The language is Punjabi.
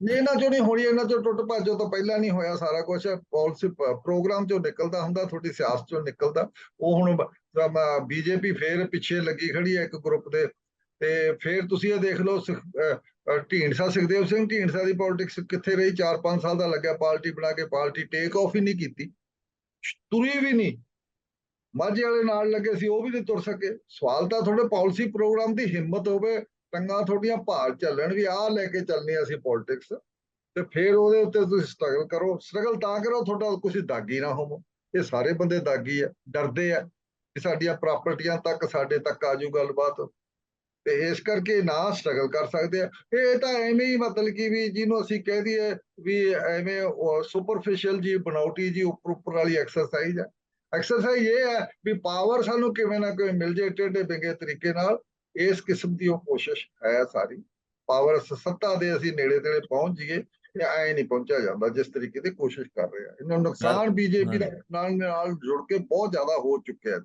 ਨਹੀਂ, ਇਹਨਾਂ ਚੋਂ ਨਹੀਂ ਹੋਣੀ, ਇਹਨਾਂ ਚੋਂ ਟੁੱਟ ਭੱਜੋ ਤਾਂ ਪਹਿਲਾਂ ਨਹੀਂ ਹੋਇਆ ਸਾਰਾ ਕੁਝ ਪਾਲਿਸੀ ਪ੍ਰੋਗਰਾਮ ਚੋਂ ਨਿਕਲਦਾ ਹੁੰਦਾ, ਤੁਹਾਡੀ ਸਿਆਸਤ ਚੋਂ ਨਿਕਲਦਾ। ਉਹ ਹੁਣ ਬੀਜੇਪੀ ਫੇਰ ਪਿੱਛੇ ਲੱਗੀ ਖੜੀ ਹੈ ਇੱਕ ਗਰੁੱਪ ਦੇ। ਤੇ ਫੇਰ ਤੁਸੀਂ ਇਹ ਦੇਖ ਲਓ ਢੀਂਡਸਾ ਸੁਖਦੇਵ ਸਿੰਘ, ਢੀਂਡਸਾ ਦੀ ਪੋਲਿਟਿਕਸ ਕਿੱਥੇ ਰਹੀ? 4-5 ਸਾਲ ਦਾ ਲੱਗਿਆ ਪਾਰਟੀ ਬਣਾ ਕੇ, ਪਾਰਟੀ ਟੇਕ ਆਫ ਹੀ ਨਹੀਂ ਕੀਤੀ। ਤੁਰੀ ਵੀ ਨਹੀਂ। ਮਾਝੇ ਵਾਲੇ ਨਾਲ ਲੱਗੇ ਸੀ, ਉਹ ਵੀ ਨਹੀਂ ਤੁਰ ਸਕੇ। ਸਵਾਲ ਤਾਂ ਤੁਹਾਡੇ ਪਾਲਿਸੀ ਪ੍ਰੋਗਰਾਮ ਦੀ ਹਿੰਮਤ ਹੋਵੇ। ਟੰਗਾਂ ਤੁਹਾਡੀਆਂ ਭਾਰ ਚੱਲਣ ਵੀ ਆਹ ਲੈ ਕੇ ਚੱਲਨੀ ਅਸੀਂ ਪੋਲਿਟਿਕਸ ਤੇ ਫਿਰ ਉਹਦੇ ਉੱਤੇ ਤੁਸੀਂ ਸਟਰਗਲ ਕਰੋ। ਸਟਰਗਲ ਤਾਂ ਕਰੋ, ਤੁਹਾਡਾ ਕੁਝ ਦਾਗੀ ਨਾ ਹੋਵੋ। ਇਹ ਸਾਰੇ ਬੰਦੇ ਦਾਗੀ ਆ, ਡਰਦੇ ਆ ਕਿ ਸਾਡੀਆਂ ਪ੍ਰਾਪਰਟੀਆਂ ਤੱਕ, ਸਾਡੇ ਤੱਕ ਆ ਆਜੂ ਗੱਲਬਾਤ। ਤੇ ਇਸ ਕਰਕੇ ਨਾ ਸਟਰਗਲ ਕਰ ਸਕਦੇ ਆ। ਇਹ ਤਾਂ ਐਵੇਂ ਹੀ ਮਤਲਬ ਕਿ ਵੀ ਜਿਹਨੂੰ ਅਸੀਂ ਕਹਿ ਦਈਏ ਵੀ ਐਵੇਂ ਸੁਪਰਫੀਸ਼ੀਅਲ ਜੀ ਬਣਾਉਟੀ ਜੀ ਉੱਪਰ ਉੱਪਰ ਵਾਲੀ ਐਕਸਰਸਾਈਜ਼ ਹੈ ਐਕਸਰਸਾਈਜ਼ ਇਹ ਹੈ ਵੀ ਪਾਵਰ ਸਾਨੂੰ ਕਿਵੇਂ ਨਾ ਕਿਵੇਂ ਮਿਲ ਜੇ ਟੇਢੇ ਬਿੰਗੇ ਤਰੀਕੇ ਨਾਲ। ਇਸ ਕਿਸਮ ਦੀ ਉਹ ਕੋਸ਼ਿਸ਼ ਹੈ ਸਾਰੀ। ਪਾਵਰ ਸੱਤਾ ਦੇ ਅਸੀਂ ਨੇੜੇ ਤੇੜੇ ਪਹੁੰਚ ਜਾਈਏ ਇਹ ਐ ਨਹੀਂ ਪਹੁੰਚਿਆ ਜਾਂਦਾ ਜਿਸ ਤਰੀਕੇ ਦੀ ਕੋਸ਼ਿਸ਼ ਕਰ ਰਹੇ ਇਹਨਾਂ ਨੂੰ ਨੁਕਸਾਨ ਬੀਜੇਪੀ ਹਾਂਜੀ। ਨਾਲ ਨਾਲ ਜੁੜ ਕੇ ਬਹੁਤ ਜ਼ਿਆਦਾ ਹੋ ਚੁੱਕਿਆ